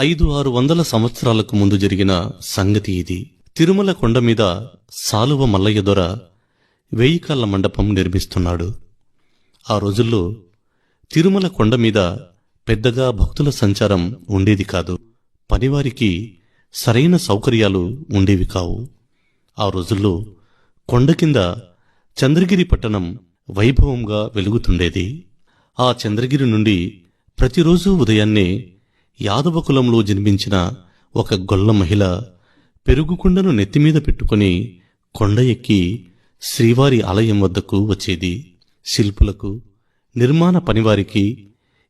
ఐదు ఆరు వందల సంవత్సరాలకు ముందు జరిగిన సంగతి ఇది. తిరుమల కొండ మీద సాలువ మల్లయ్య దొర వెయ్యి మండపం నిర్మిస్తున్నాడు. ఆ రోజుల్లో తిరుమల కొండ మీద పెద్దగా భక్తుల సంచారం ఉండేది కాదు. పనివారికి సరైన సౌకర్యాలు ఉండేవి కావు. ఆ రోజుల్లో కొండ కింద చంద్రగిరి పట్టణం వైభవంగా వెలుగుతుండేది. ఆ చంద్రగిరి నుండి ప్రతిరోజు ఉదయాన్నే యాదవ కులంలో జన్మించిన ఒక గొల్ల మహిళ పెరుగుకుండను నెత్తిమీద పెట్టుకుని కొండ ఎక్కి శ్రీవారి ఆలయం వద్దకు వచ్చేది. శిల్పులకు నిర్మాణ పనివారికి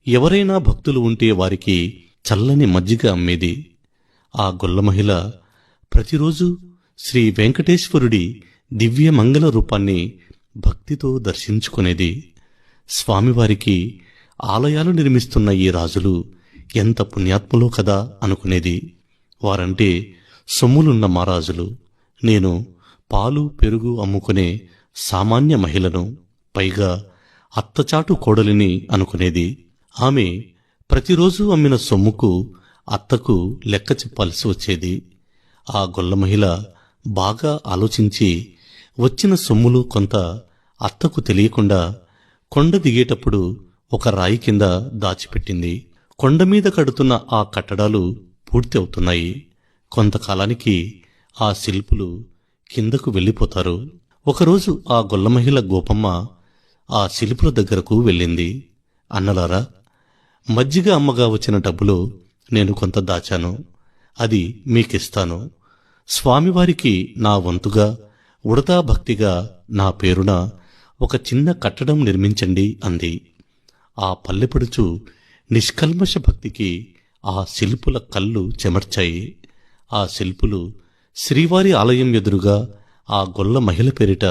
ఎవరైనా భక్తులు ఉంటే వారికి చల్లని మజ్జిగ అమ్మేది. ఆ గొల్ల మహిళ ప్రతిరోజు శ్రీ వెంకటేశ్వరుడి దివ్య మంగళ రూపాన్ని భక్తితో దర్శించుకునేది. స్వామివారికి ఆలయాలు నిర్మిస్తున్న ఈ రాజులు ఎంత పుణ్యాత్ములో కదా అనుకునేది. వారంటే సొమ్ములున్న మహారాజులు నేను పాలు పెరుగు అమ్ముకునే సామాన్య మహిళను పైగా అత్తచాటు కోడలిని అనుకునేది. ఆమె ప్రతిరోజు అమ్మిన సొమ్ముకు అత్తకు లెక్క చెప్పాల్సి వచ్చేది. ఆ గొల్ల మహిళ బాగా ఆలోచించి వచ్చిన సొమ్ములు కొంత అత్తకు తెలియకుండా కొండ దిగేటప్పుడు ఒక రాయి కింద దాచిపెట్టింది. కొండ మీద కడుతున్న ఆ కట్టడాలు పూర్తి అవుతున్నాయి కొంతకాలానికి ఆ శిల్పులు కిందకు వెళ్ళిపోతారు. ఒకరోజు ఆ గొల్ల మహిళ గోపమ్మ ఆ శిల్పుల దగ్గరకు వెళ్ళింది. అన్నలారా మజ్జిగ అమ్మగా వచ్చిన డబ్బులు నేను కొంత దాచాను. అది మీకిస్తాను. స్వామివారికి నా వంతుగా ఉడతా భక్తిగా నా పేరున ఒక చిన్న కట్టడం నిర్మించండి అంది. ఆ పల్లెపడుచు నిష్కల్మష భక్తికి ఆ శిల్పుల కళ్ళు చెమర్చాయి. ఆ శిల్పులు శ్రీవారి ఆలయం ఎదురుగా ఆ గొల్ల మహిళ పేరిట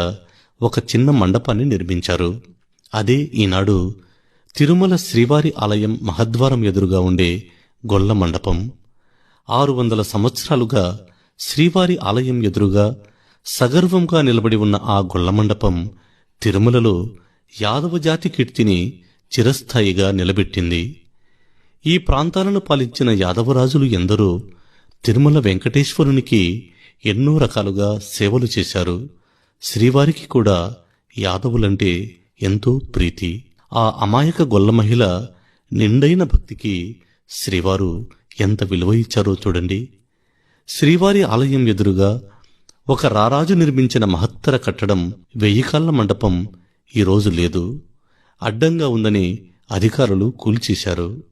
ఒక చిన్న మండపాన్ని నిర్మించారు. అదే ఈనాడు తిరుమల శ్రీవారి ఆలయం మహద్వారం ఎదురుగా ఉండే గొల్ల మండపం. ఆరు వందల సంవత్సరాలుగా శ్రీవారి ఆలయం ఎదురుగా సగర్వంగా నిలబడి ఉన్న ఆ గొల్ల మండపం తిరుమలలో యాదవ జాతి కీర్తిని చిరస్థాయిగా నిలబెట్టింది. ఈ ప్రాంతాలను పాలించిన యాదవరాజులు ఎందరో తిరుమల వెంకటేశ్వరునికి ఎన్నో రకాలుగా సేవలు చేశారు. శ్రీవారికి కూడా యాదవులంటే ఎంతో ప్రీతి. ఆ అమాయక గొల్ల మహిళ నిండైన భక్తికి శ్రీవారు ఎంత విలువ ఇచ్చారో చూడండి. శ్రీవారి ఆలయం ఎదురుగా ఒక రారాజు నిర్మించిన మహత్తర కట్టడం వెయ్యి కాళ్ళ మండపం ఈరోజు లేదు. అడ్డంగా ఉందని అధికారులు కూల్చేశారు.